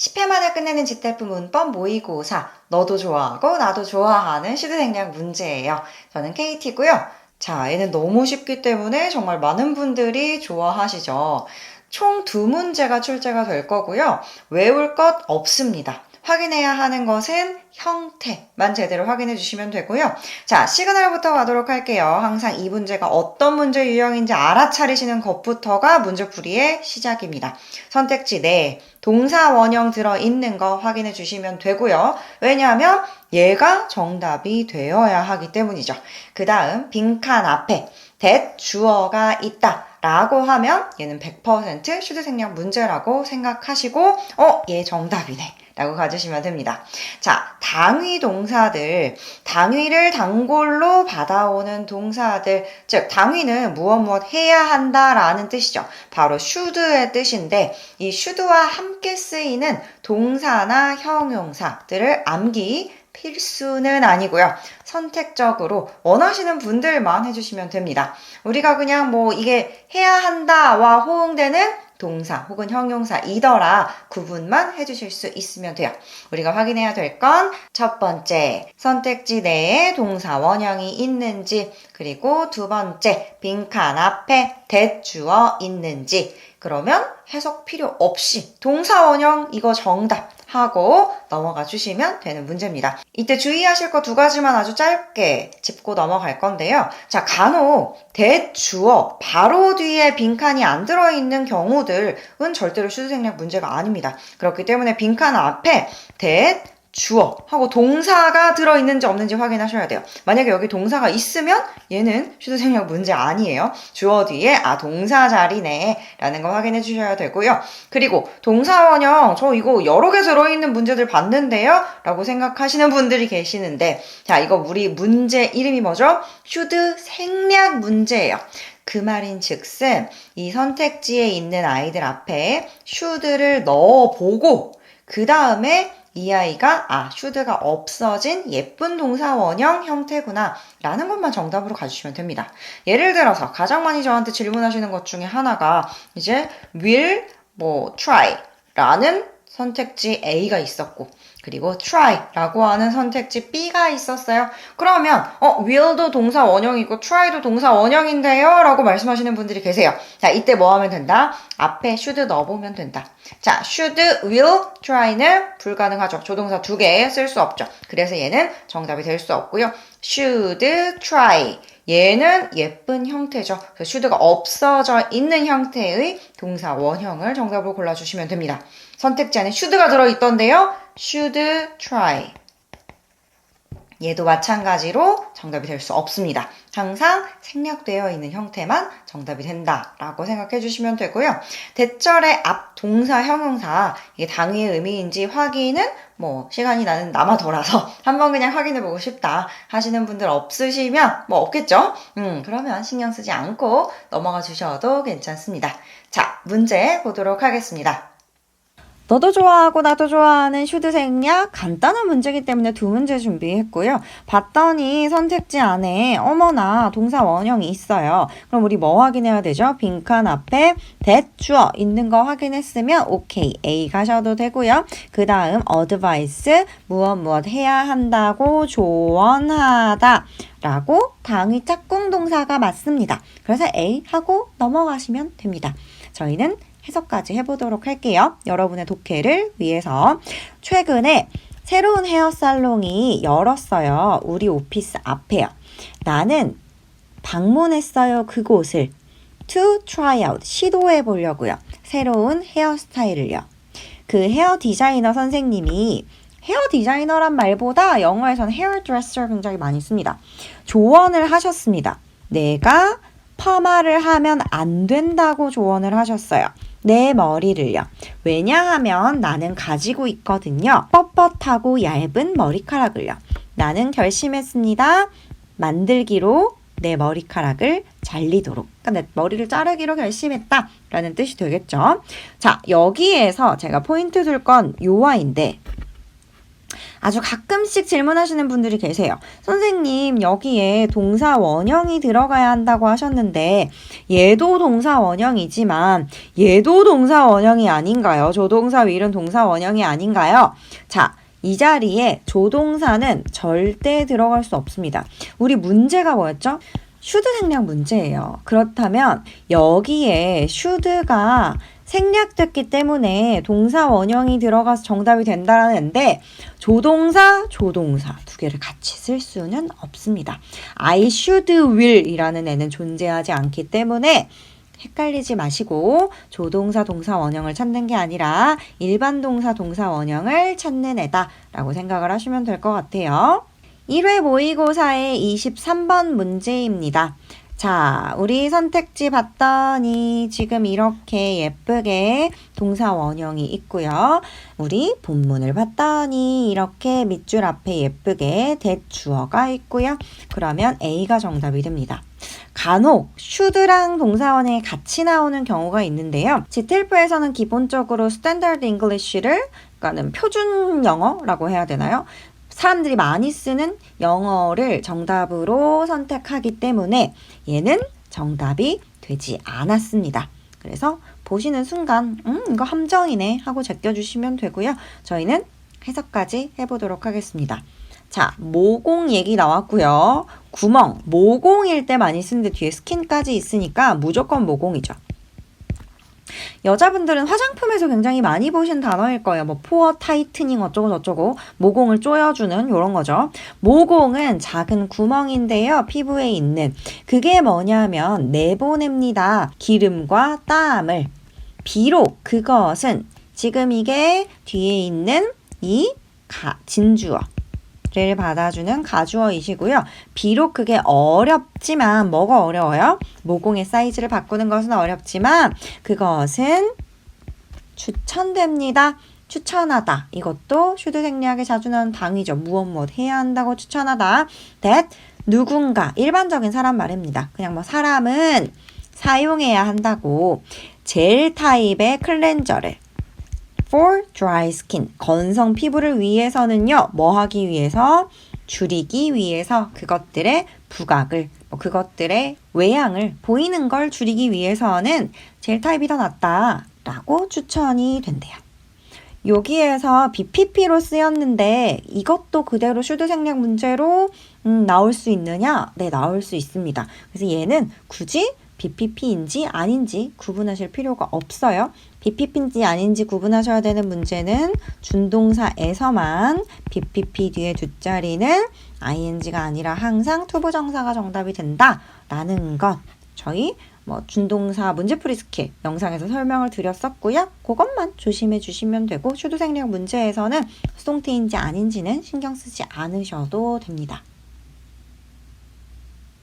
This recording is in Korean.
10회 만에 끝내는 지텔프 문법 모의고사 너도 좋아하고 나도 좋아하는 시드생략 문제예요. 저는 KT고요. 자, 얘는 너무 쉽기 때문에 정말 많은 분들이 좋아하시죠. 총 두 문제가 출제가 될 거고요. 외울 것 없습니다. 확인해야 하는 것은 형태만 제대로 확인해 주시면 되고요. 자, 시그널부터 가도록 할게요. 항상 이 문제가 어떤 문제 유형인지 알아차리시는 것부터가 문제풀이의 시작입니다. 선택지 네, 동사 원형 들어있는 거 확인해 주시면 되고요. 왜냐하면 얘가 정답이 되어야 하기 때문이죠. 그 다음 빈칸 앞에 that 주어가 있다. 라고 하면 얘는 100% 슈드 생략 문제라고 생각하시고 어, 얘 정답이네. 라고 가주시면 됩니다. 자, 당위 동사들, 당위를 단골로 받아오는 동사들, 즉, 당위는 무엇 무엇 해야 한다 라는 뜻이죠. 바로 should의 뜻인데, 이 should와 함께 쓰이는 동사나 형용사들을 암기, 필수는 아니고요. 선택적으로 원하시는 분들만 해주시면 됩니다. 우리가 그냥 뭐 이게 해야 한다와 호응되는 동사 혹은 형용사 이더라 구분만 해주실 수 있으면 돼요. 우리가 확인해야 될 건 첫 번째 선택지 내에 동사 원형이 있는지 그리고 두 번째 빈칸 앞에 대주어 있는지 그러면 해석 필요 없이 동사 원형 이거 정답 하고 넘어가 주시면 되는 문제입니다. 이때 주의하실 거 두 가지만 아주 짧게 짚고 넘어갈 건데요. 자, 간혹 대주어 바로 뒤에 빈칸이 안 들어있는 경우들은 절대로 수생략 문제가 아닙니다. 그렇기 때문에 빈칸 앞에 대 주어 하고 동사가 들어있는지 없는지 확인하셔야 돼요. 만약에 여기 동사가 있으면 얘는 슈드생략 문제 아니에요. 주어 뒤에 아 동사 자리네 라는 거 확인해 주셔야 되고요. 그리고 동사 원형 저 이거 여러 개 들어있는 문제들 봤는데요 라고 생각하시는 분들이 계시는데 자 이거 우리 문제 이름이 뭐죠? 슈드 생략 문제예요. 그 말인 즉슨 이 선택지에 있는 아이들 앞에 슈드를 넣어보고 그 다음에 이 아이가 아 슈드가 없어진 예쁜 동사 원형 형태구나 라는 것만 정답으로 가주시면 됩니다. 예를 들어서 가장 많이 저한테 질문하시는 것 중에 하나가 이제 will 뭐 try 라는 선택지 A가 있었고 그리고 try라고 하는 선택지 B가 있었어요. 그러면 어 will도 동사 원형이고 try도 동사 원형인데요 라고 말씀하시는 분들이 계세요. 자 이때 뭐 하면 된다? 앞에 should 넣어보면 된다. 자 should, will, try는 불가능하죠. 조동사 두 개 쓸 수 없죠. 그래서 얘는 정답이 될 수 없고요. should, try 얘는 예쁜 형태죠. 그래서 should가 없어져 있는 형태의 동사 원형을 정답으로 골라주시면 됩니다. 선택지 안에 should가 들어있던데요. Should try. 얘도 마찬가지로 정답이 될 수 없습니다. 항상 생략되어 있는 형태만 정답이 된다라고 생각해 주시면 되고요. 대절의 앞 동사 형용사 이게 당위의 의미인지 확인은 뭐 시간이 나는 남아 돌아서 한번 그냥 확인해 보고 싶다 하시는 분들 없으시면 뭐 없겠죠? 음 그러면 신경 쓰지 않고 넘어가 주셔도 괜찮습니다. 자 문제 보도록 하겠습니다. 너도 좋아하고 나도 좋아하는 슈드 생략 간단한 문제이기 때문에 두 문제 준비했고요. 봤더니 선택지 안에 어머나 동사 원형이 있어요. 그럼 우리 뭐 확인해야 되죠? 빈칸 앞에 주어 있는 거 확인했으면 오케이 A 가셔도 되고요. 그 다음 advice 무엇 무엇 해야 한다고 조언하다 라고 당위 짝꿍 동사가 맞습니다. 그래서 A 하고 넘어가시면 됩니다. 저희는 해석까지 해보도록 할게요. 여러분의 독해를 위해서 최근에 새로운 헤어 살롱이 열었어요. 우리 오피스 앞에요. 나는 방문했어요. 그곳을 to try out 시도해 보려고요. 새로운 헤어스타일을요. 그 헤어 디자이너 선생님이 헤어 디자이너란 말보다 영어에서는 헤어드레서 굉장히 많이 씁니다. 조언을 하셨습니다. 내가 파마를 하면 안 된다고 조언을 하셨어요. 내 머리를요. 왜냐하면 나는 가지고 있거든요. 뻣뻣하고 얇은 머리카락을요. 나는 결심했습니다. 만들기로 내 머리카락을 잘리도록. 그러니까 내 머리를 자르기로 결심했다. 라는 뜻이 되겠죠. 자, 여기에서 제가 포인트 둘건 요아인데, 아주 가끔씩 질문하시는 분들이 계세요. 선생님, 여기에 동사 원형이 들어가야 한다고 하셨는데, 얘도 동사 원형이지만, 얘도 동사 원형이 아닌가요? 조동사 윌은 동사 원형이 아닌가요? 자, 이 자리에 조동사는 절대 들어갈 수 없습니다. 우리 문제가 뭐였죠? 슈드 생략 문제예요. 그렇다면 여기에 슈드가 생략됐기 때문에 동사 원형이 들어가서 정답이 된다는데 조동사, 조동사 두 개를 같이 쓸 수는 없습니다. I should will 이라는 애는 존재하지 않기 때문에 헷갈리지 마시고 조동사 동사 원형을 찾는 게 아니라 일반 동사 동사 원형을 찾는 애다라고 생각을 하시면 될 것 같아요. 1회 모의고사의 23번 문제입니다. 자, 우리 선택지 봤더니 지금 이렇게 예쁘게 동사 원형이 있고요. 우리 본문을 봤더니 이렇게 밑줄 앞에 예쁘게 대주어가 있고요. 그러면 A가 정답이 됩니다. 간혹 should랑 동사원에 같이 나오는 경우가 있는데요. 지텔프에서는 기본적으로 스탠다드 잉글리쉬를 그러니까는 표준 영어라고 해야 되나요? 사람들이 많이 쓰는 영어를 정답으로 선택하기 때문에 얘는 정답이 되지 않았습니다. 그래서 보시는 순간 음 이거 함정이네 하고 제껴주시면 되고요. 저희는 해석까지 해보도록 하겠습니다. 자, 모공 얘기 나왔고요. 구멍, 모공일 때 많이 쓰는데 뒤에 스킨까지 있으니까 무조건 모공이죠. 여자분들은 화장품에서 굉장히 많이 보신 단어일 거예요. 뭐 포어 타이트닝 어쩌고 저쩌고 모공을 조여주는 이런 거죠. 모공은 작은 구멍인데요. 피부에 있는 그게 뭐냐면 내보냅니다. 기름과 땀을 비록 그것은 지금 이게 뒤에 있는 이 가, 진주어 를 받아주는 가주어이시고요. 비록 그게 어렵지만 뭐가 어려워요? 모공의 사이즈를 바꾸는 것은 어렵지만 그것은 추천됩니다. 추천하다. 이것도 슈드 생략에 자주 나오는 당위죠. 무엇 무엇 해야 한다고 추천하다. that 누군가 일반적인 사람 말입니다. 그냥 뭐 사람은 사용해야 한다고 젤 타입의 클렌저를 for dry skin 건성 피부를 위해서는요 뭐 하기 위해서 줄이기 위해서 그것들의 부각을 뭐 그것들의 외양을 보이는 걸 줄이기 위해서는 젤 타입이 더 낫다라고 추천이 된대요. 여기에서 BPP로 쓰였는데 이것도 그대로 슈드 생략 문제로 음, 나올 수 있느냐? 네, 나올 수 있습니다. 그래서 얘는 굳이 BPP인지 아닌지 구분하실 필요가 없어요. BPP인지 아닌지 구분하셔야 되는 문제는 준동사에서만 BPP 뒤에 뒷자리는 ing가 아니라 항상 투부정사가 정답이 된다라는 것. 저희 뭐 준동사 문제풀이 스킬 영상에서 설명을 드렸었고요. 그것만 조심해 주시면 되고 생략 문제에서는 수동태인지 아닌지는 신경 쓰지 않으셔도 됩니다.